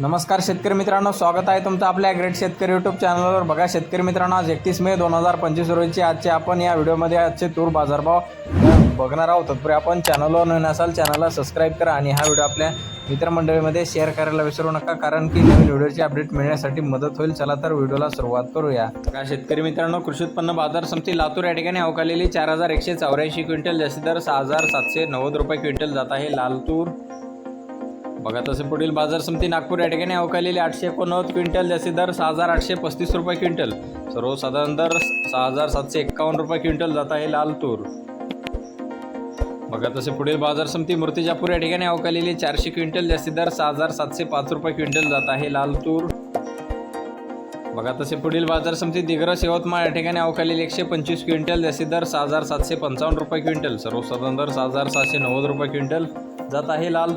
नमस्कार शेतकरी मित्रांनो स्वागत आहे तुमचं आपल्या ग्रेट शेतकरी यूट्यूब चॅनलवर बघा शेतकरी मित्रांनो आज एकतीस मे दोन हजार पंचवीस रोजी आजचे आपण या व्हिडिओमध्ये आजचे तूर बाजारभाव बघणार आहोत. तत्पूर्वी आपण चॅनलवर नवीन असाल चॅनलला सबस्क्राईब करा आणि हा व्हिडिओ आपल्या मित्रमंडळीमध्ये शेअर करायला विसरू नका कारण की नवीन व्हिडिओची अपडेट मिळण्यासाठी मदत होईल. चला तर व्हिडिओला सुरुवात करूया. का शेतकरी मित्रांनो कृषी उत्पन्न बाजार समिती लातूर या ठिकाणी अवकालेली चार हजार एकशे चौऱ्याऐंशी क्विंटल जास्ती दर सहा हजार सातशे नव्वद रुपये क्विंटल जात आहे. लालतूर बघा तसे पुढील बाजार समिती नागपूर या ठिकाणी अवकालेली आठशे एकोणनव्वद क्विंटल जास्ती दर सहा हजार आठशे पस्तीस रुपये क्विंटल. सर्वसाधारण दर सहा हजार सातशे एक्कावन्न रुपये क्विंटल जात आहे लाल तूर. बघा तसे पुढील बाजार समिती मूर्तिजापूर या ठिकाणी अवकालेली चारशे क्विंटल जास्ती दर सहा हजार सातशे पाच रुपये क्विंटल जात आहे लाल तूर. बघा तसे पुढील बाजार समिती दिग्रस यवतमाळ या ठिकाणी अवकालेली एकशे पंचवीस क्विंटल जास्ती दर सहा हजार सातशे पंचावन्न रुपये क्विंटल. सर्वसाधारण दर सहा हजार सहाशे नव्वद रुपये क्विंटल जात आहे लाल